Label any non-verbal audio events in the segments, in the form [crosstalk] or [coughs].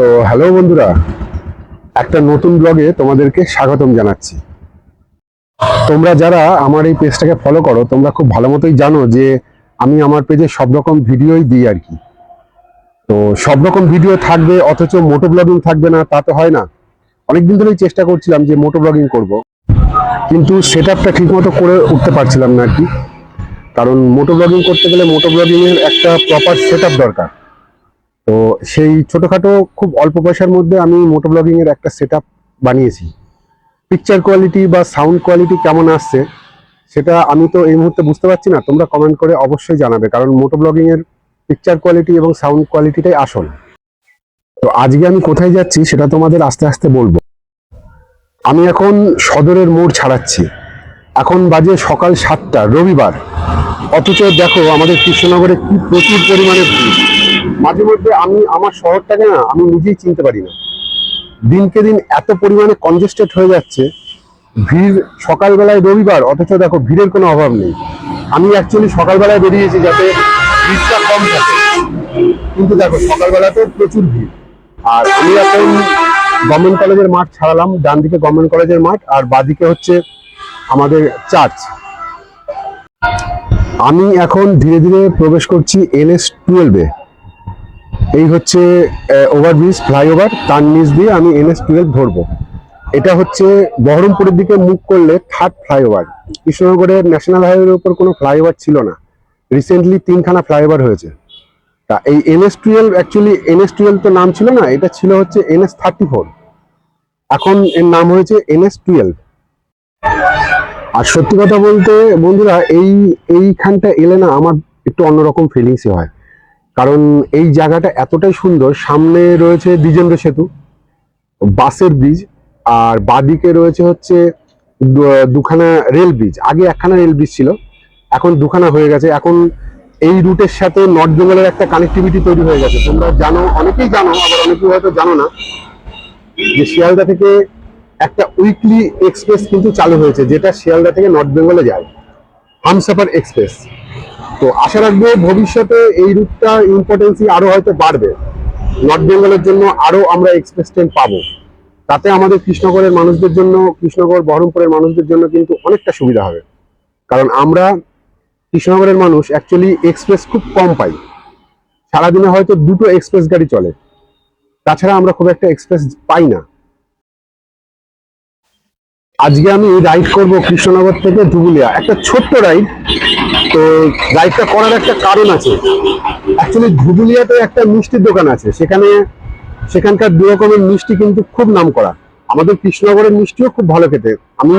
তো হ্যালো বন্ধুরা, একটা নতুন ব্লগে তোমাদেরকে স্বাগতম জানাচ্ছি। তোমরা যারা আমার এই পেজটাকে ফলো করো, তোমরা খুব ভালো মতোই জানো যে আমি আমার পেজে সব রকম ভিডিওই দিই আর কি। তো সব রকম ভিডিও থাকবে, অথচ মোটো ব্লগিং থাকবে না, তা তো হয় না। অনেকদিন ধরেই চেষ্টা করছিলাম যে মোটো ব্লগিং করব, কিন্তু সেট আপটা ঠিকমতো করে উঠতে পারছিলাম না আর কি। কারণ মোটো ব্লগিং করতে গেলে মোটো ব্লগিংয়ের একটা প্রপার সেট দরকার। তো সেই ছোটোখাটো খুব অল্প পয়সার মধ্যে আমি মোটো ব্লগিংয়ের একটা সেট বানিয়েছি। পিকচার কোয়ালিটি বা সাউন্ড কোয়ালিটি কেমন আসছে, সেটা আমি তো এই মুহূর্তে বুঝতে পারছি না। তোমরা কমেন্ট করে অবশ্যই জানাবে, কারণ মোটো ব্লগিংয়ের পিকচার কোয়ালিটি এবং সাউন্ড কোয়ালিটিটাই আসল। তো আজকে আমি কোথায় যাচ্ছি, সেটা তোমাদের আস্তে আস্তে বলব। আমি এখন সদরের মোড় ছাড়াচ্ছি। এখন বাজে সকাল সাতটা, রবিবার। অথচ দেখো, আমাদের কৃষ্ণনগরে কি প্রচুর পরিমাণে ভিড়। মাঝে মধ্যে আমি আমার শহরটাকে না, আমি নিজেই চিনতে পারি না। দিনকে দিন এত পরিমাণে কনজেস্টেড হয়ে যাচ্ছে, ভিড় সকালবেলায় রবিবার, অথচ দেখো ভিড়ের কোনো অভাব নেই। আমি অ্যাকচুয়ালি সকালবেলায় বেরিয়েছি যাতে ভিড়টা কম থাকে। কিন্তু দেখো সকালবেলাতে প্রচুর ভিড়। আর আমি এখন গভর্নমেন্ট কলেজের মাঠ ছাড়ালাম ডান দিকে গভর্নমেন্ট কলেজের মাঠ, আর বাদিকে হচ্ছে আমাদের চার্চ আমি এখন ধীরে ধীরে প্রবেশ করছি এনএস টুয়েলভে এই হচ্ছে ওভারব্রিজ ফ্লাইওভার তার নিচ দিয়ে আমি এনএস টুয়েলভ ধরবো। এটা হচ্ছে বহরমপুরের দিকে মুখ করলে থার্ড ফ্লাইওভার কৃষ্ণনগরের ন্যাশনাল হাইওয়ের উপর কোনো ফ্লাইওভার ছিল না। রিসেন্টলি তিনখানা ফ্লাইওভার হয়েছে। তা এই NS twelve actually NS twelve তো নাম ছিল না, এটা ছিল হচ্ছে এনএস থার্টি ফোর এখন এর নাম হয়েছে এনএস টুয়েলভ আর সত্যি কথা বলতে, বন্ধুরা, এই, এইখানটা এলে না আমার একটু অন্যরকম ফিলিংসই হয়। কারণ এই জায়গাটা এতটাই সুন্দর, সামনে রয়েছে দ্বিজেন্দ্র সেতু, বাসের ব্রিজ, আর বাদিকে রয়েছে হচ্ছে দুখানা রেল ব্রিজ। আগে একখানা রেল ব্রিজ ছিল, এখন দুখানা হয়ে গেছে। এখন এই রুটের সাথে নর্থ বেঙ্গলের একটা কানেক্টিভিটি তৈরি হয়ে গেছে। তোমরা জানো, অনেকেই জানো, আবার অনেকেই হয়তো জানো না, যে শিয়ালদা থেকে একটা উইকলি এক্সপ্রেস কিন্তু চালু হয়েছে, যেটা শিয়ালদা থেকে নর্থ বেঙ্গলে যায়। হামসাফার এক্সপ্রেস তো আশা রাখব ভবিষ্যতে এই রুটটা ইম্পর্টেন্সি আরও হয়তো বাড়বে। নর্থ বেঙ্গলের জন্য আরও আমরা এক্সপ্রেস ট্রেন পাবো। তাতে আমাদের কৃষ্ণগড়ের মানুষদের জন্য, কৃষ্ণগড়, বহরমপুরের মানুষদের জন্য কিন্তু অনেকটা সুবিধা হবে। কারণ আমরা কৃষ্ণনগরের মানুষ অ্যাকচুয়ালি এক্সপ্রেস খুব কম পাই। সারাদিনে হয়তো দুটো এক্সপ্রেস গাড়ি চলে। তাছাড়া আমরা খুব একটা এক্সপ্রেস পাই না। আজকে আমি রাইড করব কৃষ্ণনগর থেকে ধুবুলিয়া। একটা ছোট্ট রাইড তো রাইডটা করার একটা কারণ আছে। অ্যাকচুয়ালি ধুবুলিয়াতে একটা মিষ্টির দোকান আছে। সেখানে সেখানকার দু রকমের মিষ্টি কিন্তু খুব নাম করা আমাদের কৃষ্ণনগরের মিষ্টিও খুব ভালো খেতে। আমি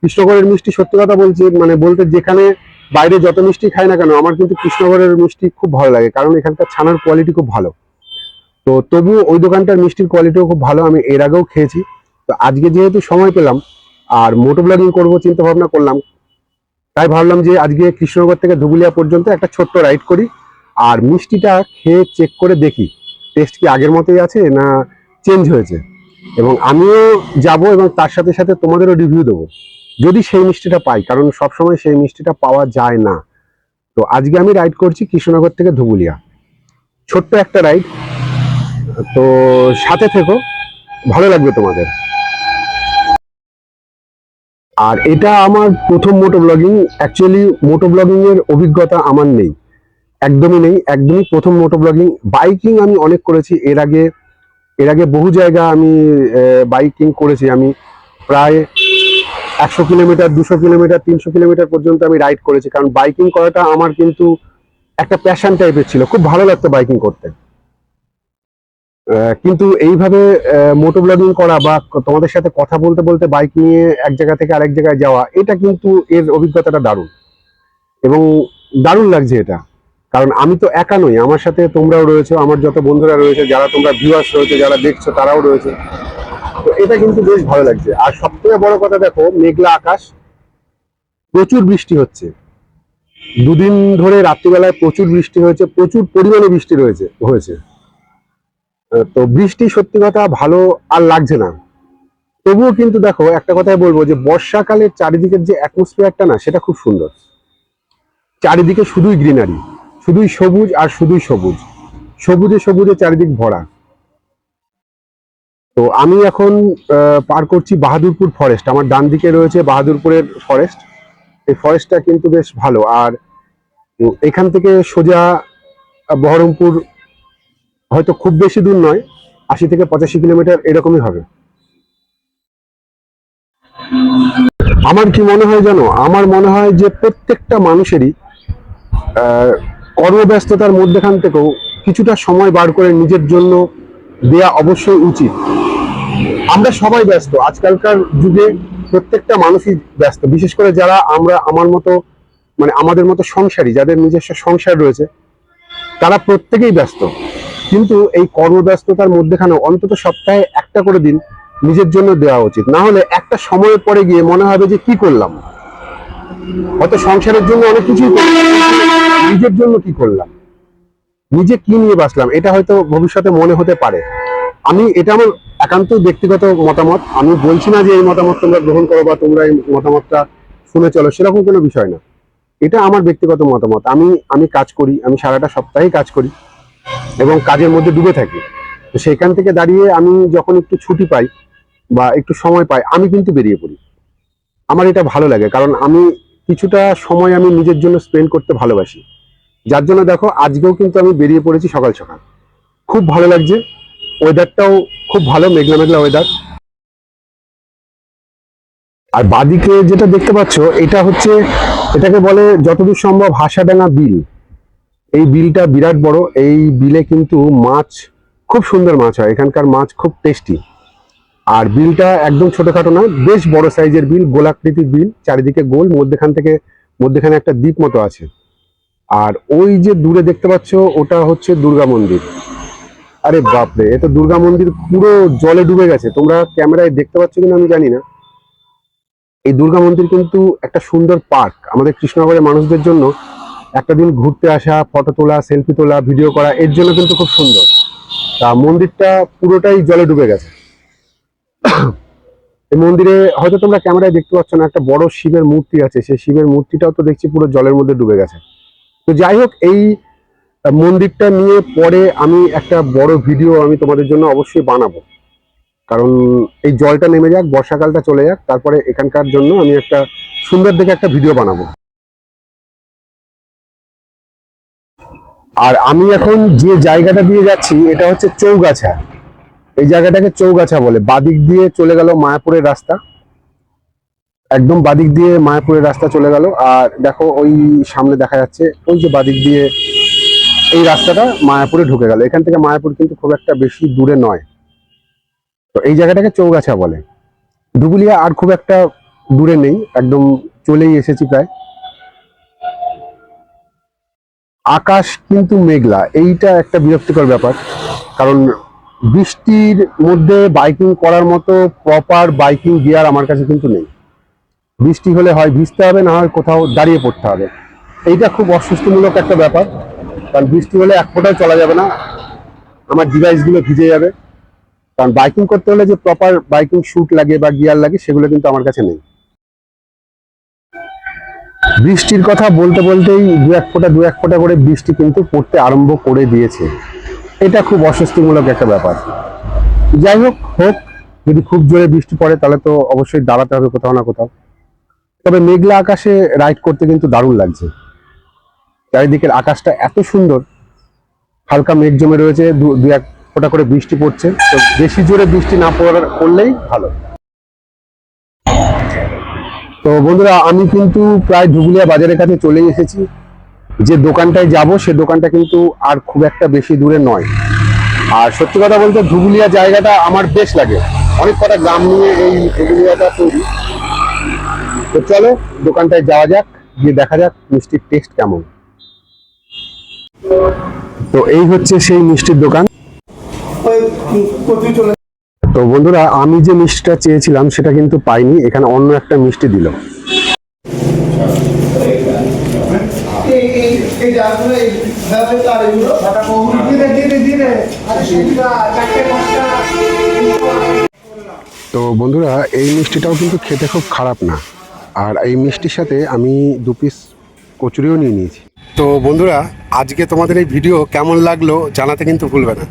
কৃষ্ণনগরের মিষ্টি সত্যি কথা বলছি মানে বলতে যেখানে বাইরে যত মিষ্টি খাই না কেন, আমার কিন্তু কৃষ্ণনগরের মিষ্টি খুব ভালো লাগে। কারণ এখানকার ছানার কোয়ালিটি খুব ভালো। তো তবুও ওই দোকানটার মিষ্টির কোয়ালিটিও খুব ভালো। আমি এর আগেও খেয়েছি। তো আজকে যেহেতু সময় পেলাম আর মোটো ব্লগিং করব চিন্তা ভাবনা করলাম। তাই ভাবলাম যে আজকে কৃষ্ণনগর থেকে ধুবুলিয়া পর্যন্ত একটা ছোট্ট রাইড করি, আর মিষ্টিটা খেয়ে চেক করে দেখি টেস্ট কি আগের মতোই আছে না চেঞ্জ হয়েছে। এবং আমিও যাব এবং তার সাথে সাথে তোমাদেরও রিভিউ দেবো, যদি সেই মিষ্টিটা পাই, কারণ সবসময় সেই মিষ্টিটা পাওয়া যায় না। তো আজকে আমি রাইড করছি কৃষ্ণনগর থেকে ধুবুলিয়া। ছোট্ট একটা রাইড তো সাথে থেকো, ভালো লাগবে তোমাদের। আর এটা আমার প্রথম moto blogging actually moto blogging এর অভিজ্ঞতা আমার নেই। একদমই নেই। একদমই প্রথম মোটো ব্লগিং বাইকিং আমি অনেক করেছি। এর আগে এর আগে বহু জায়গা আমি বাইকিং করেছি। আমি প্রায় একশো কিলোমিটার, দুশো কিলোমিটার, তিনশো কিলোমিটার পর্যন্ত আমি রাইড করেছি। কারণ বাইকিং করাটা আমার কিন্তু একটা প্যাশন টাইপের ছিল। খুব ভালো লাগতো বাইকিং করতে। কিন্তু এইভাবে মোটো ব্লগিং করা বা তোমাদের সাথে কথা বলতে বলতে বাইক নিয়ে এক জায়গা থেকে আরেক জায়গায় যাওয়া, এটা কিন্তু এর অভিজ্ঞতাটা দারুণ। এবং দারুণ লাগছে এটা। কারণ আমি তো একা নই, আমার সাথে তোমরাও রয়েছে, আমার যত বন্ধুরা রয়েছে, যারা তোমরা ভিউয়ার্স রয়েছে, যারা দেখছ, তারাও রয়েছে। তো এটা কিন্তু বেশ ভালো লাগছে। আর সবথেকে বড় কথা দেখো, মেঘলা আকাশ, প্রচুর বৃষ্টি হচ্ছে। দুদিন ধরে রাত্রিবেলায় প্রচুর বৃষ্টি হয়েছে, প্রচুর পরিমাণে বৃষ্টি রয়েছে, হয়েছে। তো বৃষ্টি সত্যি কথা ভালো আর লাগছে না। তবুও কিন্তু দেখো, একটা কথাই বলব যে বর্ষাকালের চারিদিকের যে অ্যাটমসফিয়ারটা না, সেটা খুব সুন্দর। চারিদিকে শুধুই গ্রিনারি শুধুই সবুজ আর শুধুই সবুজ। সবুজে সবুজে চারিদিক ভরা। তো আমি এখন পার করছি বাহাদুরপুর ফরেস্ট আমার ডান দিকে রয়েছে বাহাদুরপুরের ফরেস্ট এই ফরেস্টটা কিন্তু বেশ ভালো। আর এখান থেকে সোজা বহরমপুর হয়তো খুব বেশি দূর নয়, আশি থেকে পঁচাশি কিলোমিটার এরকমই হবে। আমার কি মনে হয় জানো? আমার মনে হয় যে প্রত্যেকটা মানুষেরই কর্মব্যস্ততার মধ্যেখান থেকেও কিছুটা সময় বার করে নিজের জন্য দেয়া অবশ্যই উচিত। আমরা সবাই ব্যস্ত। আজকালকার যুগে প্রত্যেকটা মানুষই ব্যস্ত। বিশেষ করে যারা আমরা আমার মতো মানে আমাদের মতো সংসারী, যাদের নিজস্ব সংসার রয়েছে, তারা প্রত্যেকেই ব্যস্ত। কিন্তু এই কর্মব্যস্ততার মধ্যেখানে অন্তত সপ্তাহে একটা করে দিন নিজের জন্য দেওয়া উচিত। না হলে একটা সময়ের পরে গিয়ে মনে হবে যে কি করলাম। হয়তো সংসারের জন্য অনেক কিছুই নিজের জন্য কি করলাম? নিজে কি নিয়ে বাঁচলাম? এটা হয়তো ভবিষ্যতে মনে হতে পারে। আমি, এটা আমার একান্ত ব্যক্তিগত মতামত। আমি বলছি না যে এই মতামত তোমরা গ্রহণ করো বা তোমরা এই মতামতটা শুনে চলো, সেরকম কোনো বিষয় না। এটা আমার ব্যক্তিগত মতামত। আমি আমি কাজ করি, আমি সারাটা সপ্তাহেই কাজ করি। এবং কাজের মধ্যে ডুবে থাকি। তো সেখান থেকে দাঁড়িয়ে আমি যখন একটু ছুটি পাই বা একটু সময় পাই, আমি কিন্তু বেরিয়ে পড়ি। আমার এটা ভালো লাগে, কারণ আমি কিছুটা সময় আমি নিজের জন্য স্পেন্ড করতে ভালোবাসি। যার জন্য দেখো, আজকেও কিন্তু আমি বেরিয়ে পড়েছি সকাল সকাল। খুব ভালো লাগছে ওয়েদারটাও খুব ভালো, মেঘলা মেঘলা ওয়েদার আর বাদিকে যেটা দেখতে পাচ্ছ, এটা হচ্ছে, এটাকে বলে যতদূর সম্ভব হাসাডাঙ্গা বিল। এই বিলটা বিরাট বড়। এই বিলে কিন্তু মাছ, খুব সুন্দর মাছ হয়। এখানকার মাছ খুব টেস্টি আর বিলটা একদম ছোটখাটো না বেশ বড় সাইজের বিল, গোলাকৃতির বিল। চারিদিকে গোল, মধ্যেখান থেকে, মধ্যেখানে একটা দ্বীপ মতো আছে। আর ওই যে দূরে দেখতে পাচ্ছ, ওটা হচ্ছে দুর্গা মন্দির। আরে বাপরে, এ তো দুর্গা মন্দির পুরো জলে ডুবে গেছে। তোমরা ক্যামেরায় দেখতে পাচ্ছ কিনা আমি জানি না। এই দুর্গা মন্দির কিন্তু একটা সুন্দর পার্ক। আমাদের কৃষ্ণনগরের মানুষদের জন্য একটা দিন ঘুরতে আসা ফটো তোলা সেলফি তোলা ভিডিও করা, এর জন্য কিন্তু খুব সুন্দর। তা মন্দিরটা পুরোটাই জলে ডুবে গেছে। [coughs] এই মন্দিরে হয়তো তোমরা ক্যামেরায় দেখতে পাচ্ছ না, একটা বড় শিবের মূর্তি আছে। সেই শিবের মূর্তিটাও তো দেখছি পুরো জলের মধ্যে ডুবে গেছে। তো যাই হোক, এই মন্দিরটা নিয়ে পরে আমি একটা বড় ভিডিও আমি তোমাদের জন্য অবশ্যই বানাবো। কারণ এই জলটা নেমে যাক, বর্ষাকালটা চলে যাক, তারপরে এখানকার জন্য আমি একটা সুন্দর দেখে একটা ভিডিও বানাবো। আর আমি এখন যে জায়গাটা দিয়ে যাচ্ছি, এটা হচ্ছে চৌগাছা। এই জায়গাটাকে চৌগাছা বলে। বাদিক দিয়ে চলে গেল মায়াপুরের রাস্তা। একদম বাদিক দিয়ে মায়াপুরের রাস্তা চলে গেল। আর দেখো, ওই সামনে দেখা যাচ্ছে, ওই যে বাদিক দিয়ে এই রাস্তাটা মায়াপুরে ঢুকে গেল। এখান থেকে মায়াপুর কিন্তু খুব একটা বেশি দূরে নয়। তো এই জায়গাটাকে চৌগাছা বলে। ধুবুলিয়া আর খুব একটা দূরে নেই। একদম চলেই এসেছি প্রায়। আকাশ কিন্তু মেঘলা। এইটা একটা বিরক্তিকর ব্যাপার। কারণ বৃষ্টির মধ্যে বাইকিং করার মতো প্রপার বাইকিং গিয়ার আমার কাছে কিন্তু নেই। বৃষ্টি হলে হয় ভিজতে হবে, না হয় কোথাও দাঁড়িয়ে পড়তে হবে। এইটা খুব অস্বস্তিমূলক একটা ব্যাপার। কারণ বৃষ্টি হলে এক ফোঁটাও চলা যাবে না। আমার ডিভাইসগুলো ভিজে যাবে। কারণ বাইকিং করতে হলে যে প্রপার বাইকিং শ্যুট লাগে বা গিয়ার লাগে, সেগুলো কিন্তু আমার কাছে নেই। বৃষ্টির কথা বলতে বলতেই দু এক ফোঁটা, দু এক ফোঁটা করে বৃষ্টি কিন্তু পড়তে আরম্ভ করে দিয়েছে। এটা খুব অস্বস্তিমূলক একটা ব্যাপার। যাই হোক হোক, যদি খুব জোরে বৃষ্টি পড়ে তাহলে তো অবশ্যই দাঁড়াতে হবে কোথাও না কোথাও। তবে মেঘলা আকাশে রাইড করতে কিন্তু দারুণ লাগছে। চারিদিকের আকাশটা এত সুন্দর, হালকা মেঘ জমে রয়েছে, দু এক ফোঁটা করে বৃষ্টি পড়ছে। তো বেশি জোরে বৃষ্টি না পড়ার পড়লেই ভালো। তো বন্ধুরা, আমি কিন্তু প্রায় ধুবুলিয়া বাজারের কাছে চলে এসেছি। যে দোকানটায় যাব, সে দোকানটা কিন্তু আর খুব একটা বেশি দূরে নয়। আর সত্যি কথা বলতে, ধুবুলিয়া জায়গাটা আমার বেশ লাগে। অনেক কটা গ্রাম নিয়ে এই ধুবুলিয়াটা তৈরি। তো চলো, দোকানটায় যাওয়া যাক, গিয়ে দেখা যাক মিষ্টির টেস্ট কেমন। তো এই হচ্ছে সেই মিষ্টির দোকান। চলে তো বন্ধুরা, আমি যে মিষ্টিটা চেয়েছিলাম সেটা কিন্তু পাইনি, এখানে অন্য একটা মিষ্টি দিল। তো বন্ধুরা, এই মিষ্টিটাও কিন্তু খেতে খুব খারাপ না। আর এই মিষ্টির সাথে আমি দু পিস কচুরিও নিয়ে নিয়েছি। তো বন্ধুরা, আজকে তোমাদের এই ভিডিও কেমন লাগল জানাতে কিন্তু ভুলবে না।